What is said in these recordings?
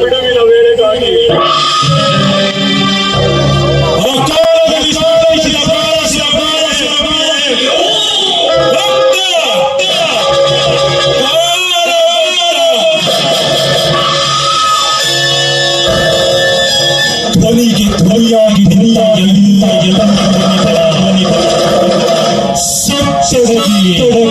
ಬಿಡುವಿನ ವೇಳೆಗಾಗಿ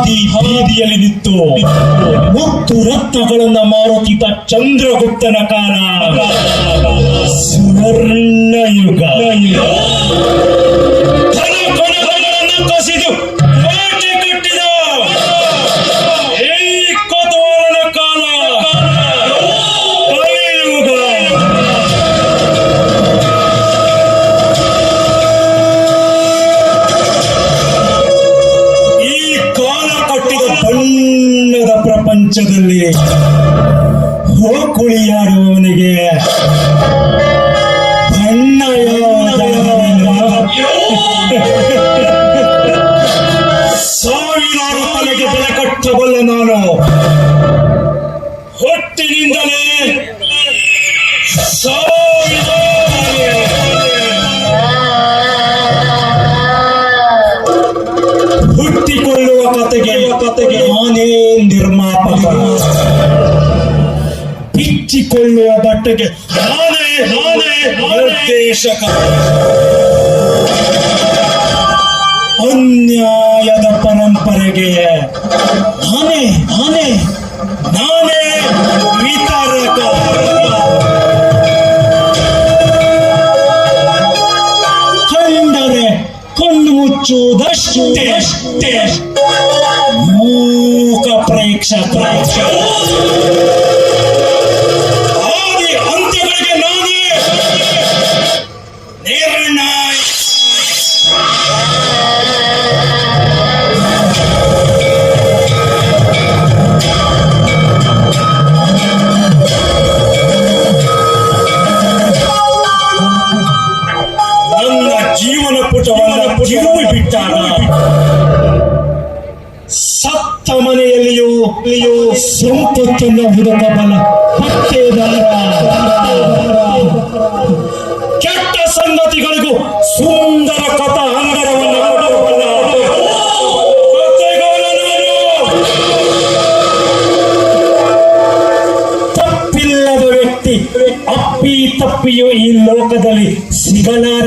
ಹಾದಿ ಹಾದಿಯಲ್ಲಿ ನಿಂತು ಮುತ್ತು ರತ್ನಗಳನ್ನ ಮಾರುತ್ತಿದ್ದ ಚಂದ್ರಗುಪ್ತನ ಕಾಲ. ಸುವರ್ಣ ಯುಗ ಹೋಕುಳಿಯಾಡುವವನಿಗೆ ಬಿಚ್ಚಿಕೊಳ್ಳುವ ಬಟ್ಟೆಗೆ ನಾನೇ ನಾನೇ ನಿರ್ದೇಶಕ ಅನ್ಯಾಯದ ಪರಂಪರೆಗೆ ನಾನೇ ನಾನೇ ನಾನೇ ವಿತರಕ ಕಂಡರೆ ಕಣ್ಣು ಮುಚ್ಚುವುದಷ್ಟೇ ಅಷ್ಟೇ ಮೂಕ ಪ್ರೇಕ್ಷಕ ಕೆಟ್ಟ ಸಂಗತಿಗಳಿಗೂ ಸುಂದರ ಕಥಾ ಅಂಗರವನ್ನು ಕೊಡಬಲ್ಲ ಕಥೆಗಾರ ನಾನು. ತಪ್ಪಿಲ್ಲದ ವ್ಯಕ್ತಿ, ಅಪ್ಪಿ ತಪ್ಪಿಯೂ ಈ ಲೋಕದಲ್ಲಿ ಸಿಗಲಾರ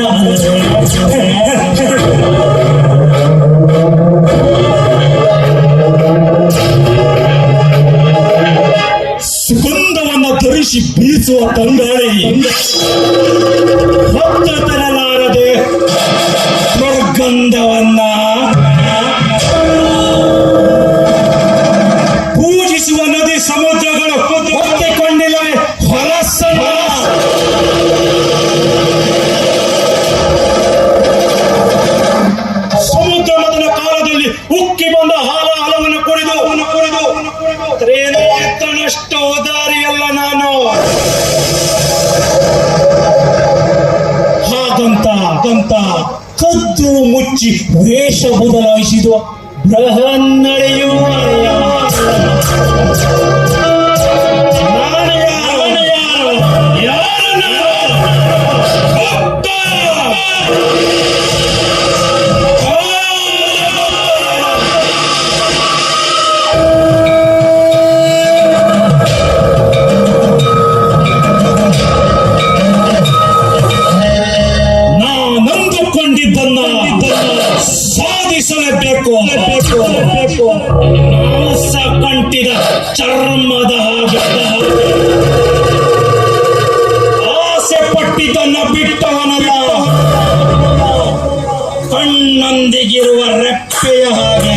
ಬೀಸುವ ತಂದಾಳಿ ಹೊತ್ತ ತರಲಾರದೆ ದುರ್ಗಂಧವನ್ನ ಪೂಜಿಸುವ ನದಿ ಸಮುದ್ರಗಳು ಹೊತ್ತಿಕೊಂಡಿಲ್ಲ. ಮದನ ಕಾಲದಲ್ಲಿ ಉಕ್ಕಿ ಬಂದ ಹಾಲ ಹಲವನ್ನು ಕುಡಿದು ಕುಡಿದು ತ್ರೇನೇತನಷ್ಟು ಉದಾರಿಯಲ್ಲ ಅಂತ ಕದ್ದು ಮುಚ್ಚಿ ವೇಷ ಬದಲಾಯಿಸಿದ ಬೃಹನ್ನಡೆಯುವ ಮಾಂಸ ಕಂಟಿದ ಚರ್ಮದ ಆಸೆ ಪಟ್ಟಿದ್ದನ್ನ ಬಿಟ್ಟವನಲ್ಲ. ಕಣ್ಣೊಂದಿಗಿರುವ ರೆಪ್ಪೆಯ ಹಾಗೆ.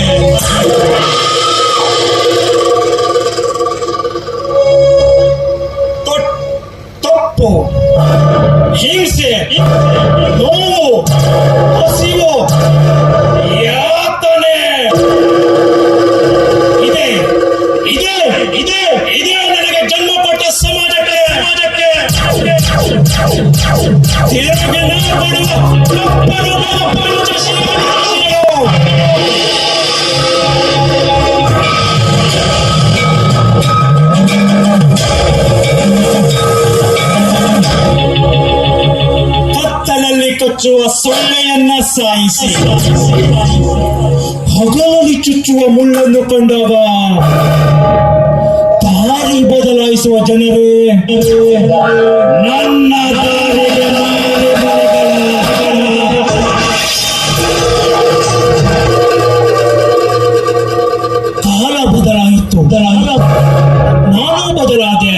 ತಪ್ಪು ಹಿಂಸೆ ನೋವು ಹಸಿವು ಕಚ್ಚುವ ಸೊಳ್ಳೆಯನ್ನ ಸಾಯಿಸಿ. ಹಗಲಲ್ಲಿ ಚುಚ್ಚುವ ಮುಳ್ಳನ್ನು ಕಂಡಾಗ ದಾರಿ ಬದಲಾಯಿಸುವ ಜನರೇ. ನನ್ನ ದಾರಿಗೆ. ಕಾಲ ಬದಲಾಯಿತು. ನಾನು ಬದಲಾದೆ.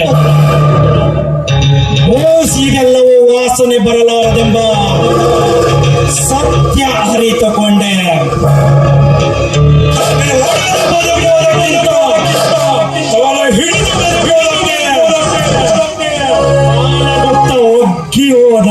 ಓಸಿಗೆಲ್ಲವೂ ವಾಸನೆ ಬರಲಾರದೆಂಬ ಮಾನಗುತ್ತ ಒಗ್ಗಿ ಹೋದ.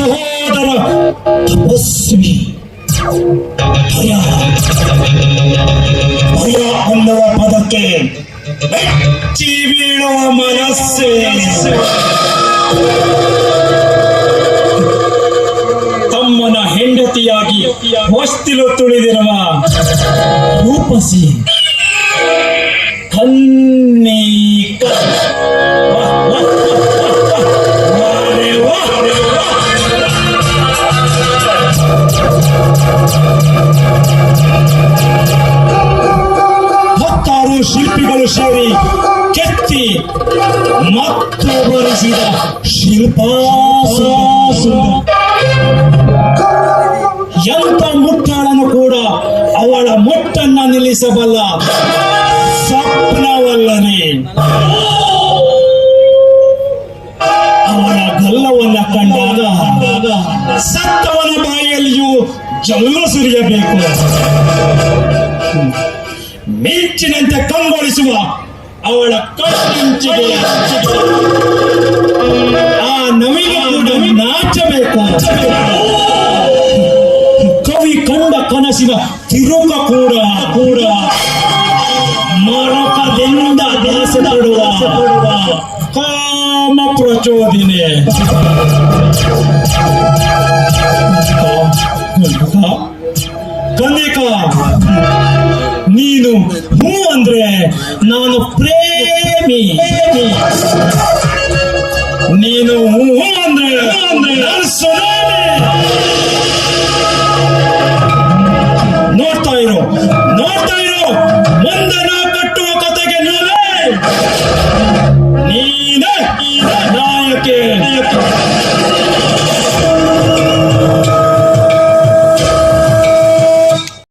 ಸಹೋದರ ತಪಸ್ವಿ ಭಯ. ಭಯ ಅನ್ನುವ ಪದಕ್ಕೆ ಬೆಚ್ಚಿ ಬೀಳುವ ಮನಸ್ಸೇ. ತಮ್ಮನ ಹೆಂಡತಿಯಾಗಿ ಹೊಸ್ತಿಲು ತುಳಿದಿರುವ ರೂಪಸಿ. ಕನ್ನೀಕ ಹತ್ತಾರು ಶಿಲ್ಪಿಗಳು ಸೇರಿ ಕೆತ್ತಿ ಮತ್ತು ಬರೆಸಿದ ಎಂತ ಮುಟ್ಟಾಳನು ಕೂಡ ಅವಳ ಮುಟ್ಟನ್ನ ನಿಲ್ಲಿಸಬಲ್ಲ ಸ್ವಪ್ನವಲ್ಲನೆ. ಅವಳ ಗಲ್ಲವನ್ನ ಕಂಡಾಗ ಬಾಯಿಯಲ್ಲಿಯೂ ಜಲ್ಲ ಸುರಿಯಬೇಕು ಮಿಂಚಿನಂತೆ ಕಂಗೊಳಿಸುವ ಅವಳ ಕಣ್ಣಿಂಚಿಗೆ ಆ ನಮಿಗೆ ಕೂಡ ನಾಚಬೇಕು. ಕವಿ ಕಂಡ ಕನಸಿನ ತಿರುಗ ಕೂಡ ಕೂಡ ಮರಕದಿಂದ ದಾಸೆ ಪಡುವ ಕಾಮ ಪ್ರಚೋದನೆ ಕನಿಕ ನೀನು ಹೂ ಅಂದ್ರೆ ನಾನು ಪ್ರೇಮಿ ನೀನು ಹೂ ಅಂದ್ರೆ ನಾನು